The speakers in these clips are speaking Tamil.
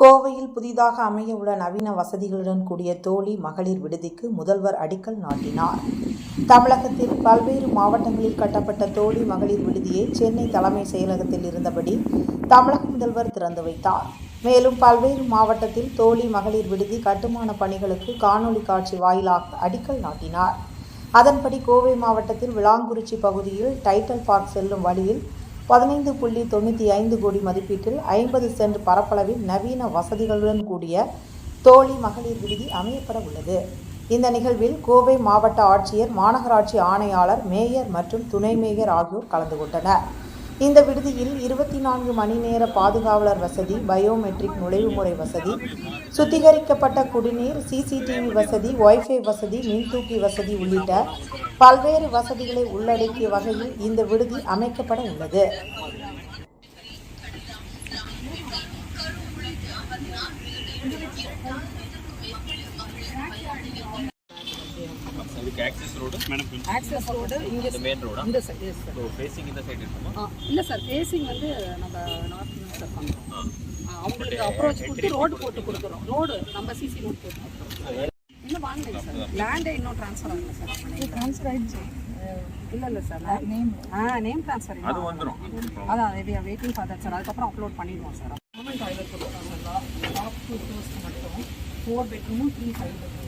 கோவையில் புதிதாக அமையவுள்ள நவீன வசதிகளுடன் கூடிய தோழி மகளிர் விடுதிக்கு முதல்வர் அடிக்கல் நாட்டினார். தமிழகத்தில் பல்வேறு மாவட்டங்களில் கட்டப்பட்ட தோழி மகளிர் விடுதியை சென்னை தலைமை செயலகத்தில் இருந்தபடி தமிழக முதல்வர் திறந்து வைத்தார். மேலும் பல்வேறு மாவட்டத்தில் தோழி மகளிர் விடுதி கட்டுமான பணிகளுக்கு காணொலி காட்சி வாயிலாக அடிக்கல் நாட்டினார். அதன்படி கோவை மாவட்டத்தில் விளாங்குறிச்சி பகுதியில் டைட்டல் பார்க் செல்லும் வழியில் பதினைந்து புள்ளி தொண்ணூற்றி ஐந்து கோடி மதிப்பீட்டில் ஐம்பது சென்ட் பரப்பளவில் நவீன வசதிகளுடன் கூடிய தோழி மகளிர் விடுதி அமையப்பட உள்ளது. இந்த நிகழ்வில் கோவை மாவட்ட ஆட்சியர் மாநகராட்சி ஆணையாளர் மேயர் மற்றும் துணை மேயர் ஆகியோர் கலந்து கொண்டனர். இந்த விடுதியில் இருபத்தி நான்கு மணி நேர பாதுகாவலர் வசதி பயோமெட்ரிக் நுழைவுமுறை வசதி சுத்திகரிக்கப்பட்ட குடிநீர் சிசிடிவி வசதி ஒய்ஃபை வசதி மின்தூக்கி வசதி உள்ளிட்ட பல்வேறு வசதிகளை உள்ளடக்கிய வகையில் இந்த விடுதி அமைக்கப்பட உள்ளது. இதுக்கு access road madam access road இங்கே மெயின் ரோடா இந்த side yes sir so facing இந்த சைடு இருக்குமா? ஆ இல்லை சார் ஃபேஸிங் வந்து நம்ம நார்த் சார் பண்ணுறோம் அவங்களுக்கு அப்ரோச் கொடுத்து ரோடு போட்டு கொடுக்குறோம் ரோடு நம்ம சிசி ரோடு போட்டு கொடுக்குறோம் இன்னும் வாங்கலைங்க சார் லேண்டே இன்னும் ட்ரான்ஸ்ஃபர் ஆகல சார் ட்ரான்ஸ்ஃபர் ஆயிடுச்சு. இல்லை இல்லை சார் நேம் ஆ நேம் ட்ரான்ஸ்ஃபர் அது வந்துடும் அதான் we are waiting for that sir அதுக்கப்புறம் அப்லோட் பண்ணிடுவோம் sir government toilet sir top two மட்டும். ஃபோர் பெட்ரூமும் த்ரீ ஃபைவ் இருக்குது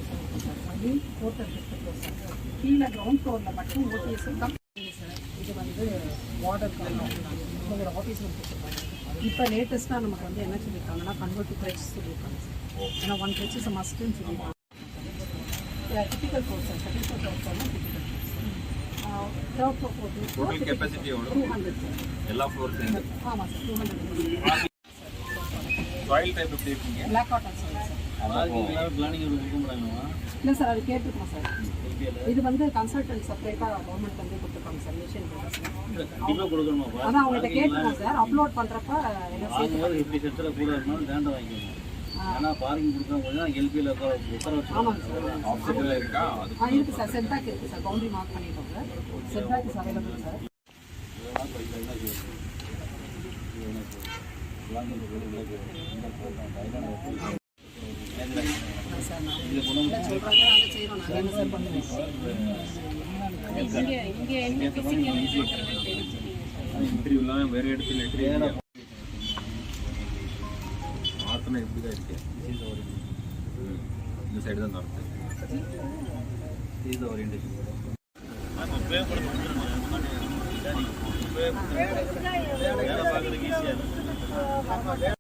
சார் ஃப்ளோர் சார் கீழே கிரவுண்ட் ஃப்ளோரில் மட்டும் ஓடிஎஸ் சார் இது வந்து வார்டர் உங்களோட ஆஃபீஸில் கொடுத்துருப்பாங்க இப்போ லேட்டஸ்ட்டாக நமக்கு வந்து என்ன சொல்லியிருக்காங்கன்னா கன்வெர்ட் டு ப்ரைஸ் சொல்லியிருக்காங்க சார் ஏன்னா ஒன் ப்ரைஸ் இஸ் மஸ்ட்டுன்னு சொல்லியிருக்காங்க typical course sir second floor third ஃப்ளோர்னா typical third capacity எவ்வளோ டூ ஹண்ட்ரட் சார் எல்லா ஃப்ளோர் ஆமாம் sir two hundred soil type எப்படி இருக்கீங்க? பிளாக் காட்டன் சார் இல்லை சார் அது கேட்டிருக்கோம் சார். இது வந்து கன்சல்டன்ட் செப்பரேட்டாக கவர்மெண்ட் வந்து கொடுத்துருக்காங்க சார் மிஷின் அதான் அவங்ககிட்ட கேட்டிருக்கோம் சார் அப்லோட் பண்ணுறப்ப ஏன்னா பார்க்கிங் கொடுக்காம போது எல்பியில் உட்கார உட்கார வச்சு இருக்கா? இருக்குது சார். செட்பேக் இருக்குது சார். பவுண்டரி மார்க் பண்ணிட்டோம் sir. Setback is available sir. Sir நான் இல்லை சொல்கிறாங்க அதை செய்கிறோம் நாங்கள் என்ன சார் பண்ணுவோம் இங்கே இங்கே என்ன இன்டர்வியூலாம் வேறு இடத்துல இன்டர்வியூ மாற்றினா எப்படி தான் இருக்கு ம். இந்த சைடு தான் நடக்குது இது ஓரியன்டேஷன்